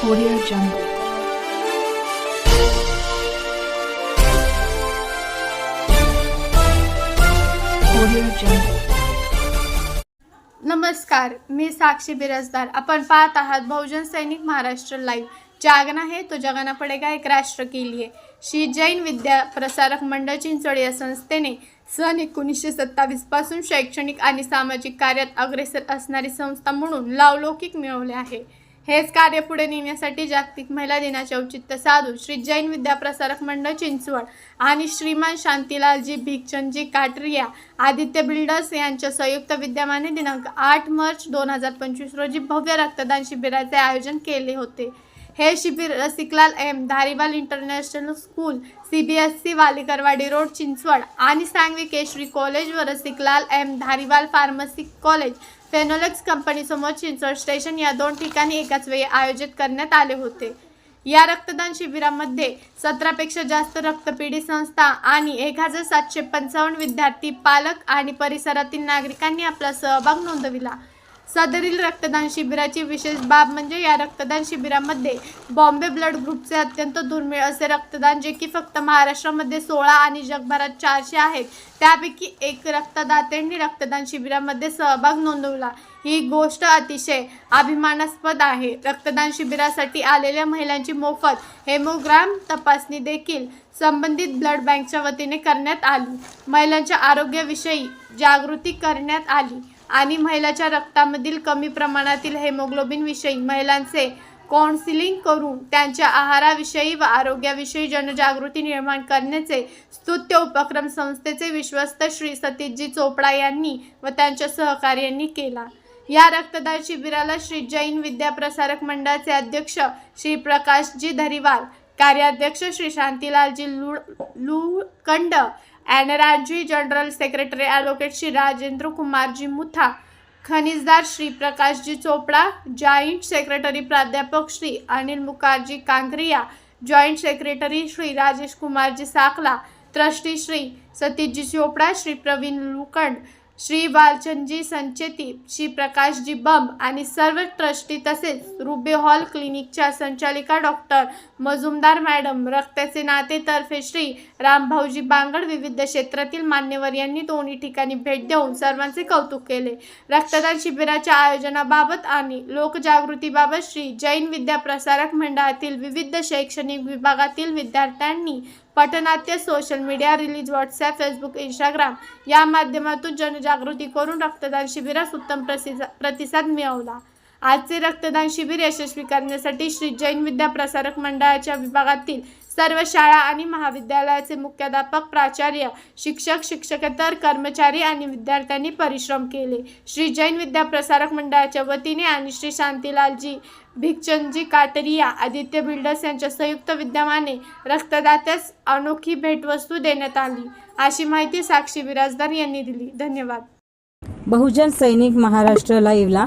Audio Jungle. Audio Jungle. नमस्कार मी साक्षी बिराजदार आपण पाहत आहात बहुजन सैनिक महाराष्ट्र लाईव्ह जागना है तो जगाना पडेगा एक राष्ट्र के लिए श्री जैन विद्या प्रसारक मंडळ चिंचोड या संस्थेने सन एकोणीसशे सत्तावीसपासून शैक्षणिक आणि सामाजिक कार्यात अग्रेसर असणारी संस्था म्हणून लावलौकिक मिळवले आहे हेच कार्य पुढे नेण्यासाठी जागतिक महिला दिनाचे औचित्य साधू श्री जैन विद्याप्रसारक मंडळ चिंचवड आणि श्रीमान शांतीलालजी भिकचंदजी काटरिया आदित्य बिल्डर्स यांच्या संयुक्त विद्यमाने दिनांक आठ मार्च दोन हजार पंचवीस रोजी भव्य रक्तदान शिबिराचे आयोजन केले होते. हे शिबिर Rasiklal M Dhariwal international school C B S C Valikarwadi road Chinchwad आणि सांगवी केशरी कॉलेज व Rasiklal M Dhariwal pharmacy college Finolex कंपनीसमोर Chinchwad station या दोन ठिकाणी एकाच वेळी आयोजित करण्यात आले होते. या रक्तदान शिबिरामध्ये सतरापेक्षा जास्त रक्तपेढी संस्था आणि एक हजार सातशे पंचावन्न विद्यार्थी पालक आणि परिसरातील नागरिकांनी आपला सहभाग नोंदविला. सदरील रक्तदान शिबिराची विशेष बाब म्हणजे या रक्तदान शिबिरामध्ये बॉम्बे ब्लड ग्रुपचे अत्यंत दुर्मिळ असे रक्तदान जे की फक्त महाराष्ट्रामध्ये सोळा आणि जगभरात चारशे आहेत. त्यापैकी एक रक्तदात्यांनी रक्तदान शिबिरामध्ये सहभाग नोंदवला. ही गोष्ट अतिशय अभिमानास्पद आहे. रक्तदान शिबिरासाठी आलेल्या महिलांची मोफत हेमोग्राम तपासणी देखील संबंधित ब्लड बँकच्या वतीने करण्यात आली. महिलांच्या आरोग्याविषयी जागृती करण्यात आली. आणि महिलाच्या रक्तामधील कमी प्रमाणातील हेमोग्लोबिनविषयी महिलांचे काउन्सिलिंग करून त्यांच्या आहाराविषयी व आरोग्याविषयी जनजागृती निर्माण करण्याचे स्तुत्य उपक्रम संस्थेचे विश्वस्त श्री सतीशजी चोपडा यांनी व त्यांच्या सहकार्यांनी केला. या रक्तदान शिबिराला श्री जैन विद्याप्रसारक मंडळाचे अध्यक्ष श्री प्रकाशजी धरीवाल कार्याध्यक्ष श्री शांतीलालजी लु Lunkad NRG general secretary advocate Shri Rajendra Kumarji Mutha, ખનિજદાર Shri Prakashji Chopda joint secretary પ્રાધ્યાપક Shri Anil Mukarji Kankaria joint secretary Shri Rajesh Kumarji Sakla trustee Shri Satishji Chopda, Shri Pravin લુકંડ Shri बालचंदजी Sancheti Shri प्रकाशजी बंब आणि सर्व ट्रस्टी तसेच रुबे हॉल क्लिनिकच्या संचालिका डॉक्टर मजुमदार मॅडम रक्ताचे नातेतर्फे श्री रामभाऊजी बांगड विविध क्षेत्रातील मान्यवर यांनी दोन्ही ठिकाणी भेट देऊन सर्वांचे कौतुक केले. रक्तदान शिबिराच्या आयोजनाबाबत आणि लोकजागृतीबाबत श्री जैन विद्या प्रसारक मंडळातील विविध शैक्षणिक विभागातील विद्यार्थ्यांनी पटनाट्य social media release WhatsApp Facebook Instagram या माध्यमातून जनजागृती करून रक्तदान शिबिरास उत्तम प्रसिसा प्रतिसाद मिळवला. आजचे रक्तदान शिबिर यशस्वी करण्यासाठी श्री जैन विद्या प्रसारक मंडळाच्या विभागातील सर्व शाळा आणि महाविद्यालयाचे मुख्याध्यापक प्राचार्य शिक्षक शिक्षकेतर कर्मचारी आणि विद्यार्थ्यांनी परिश्रम केले. श्री जैन विद्या प्रसारक मंडळाच्या वतीने आणि श्री शांतीलालजी भिगचंदजी काटरिया आदित्य बिल्डर्स यांच्या संयुक्त विद्यमाने रक्तदात्यास अनोखी भेटवस्तू देण्यात आली. अशी माहिती साक्षी बिराजदार यांनी दिली. धन्यवाद. बहुजन सैनिक महाराष्ट्र लाईव्हला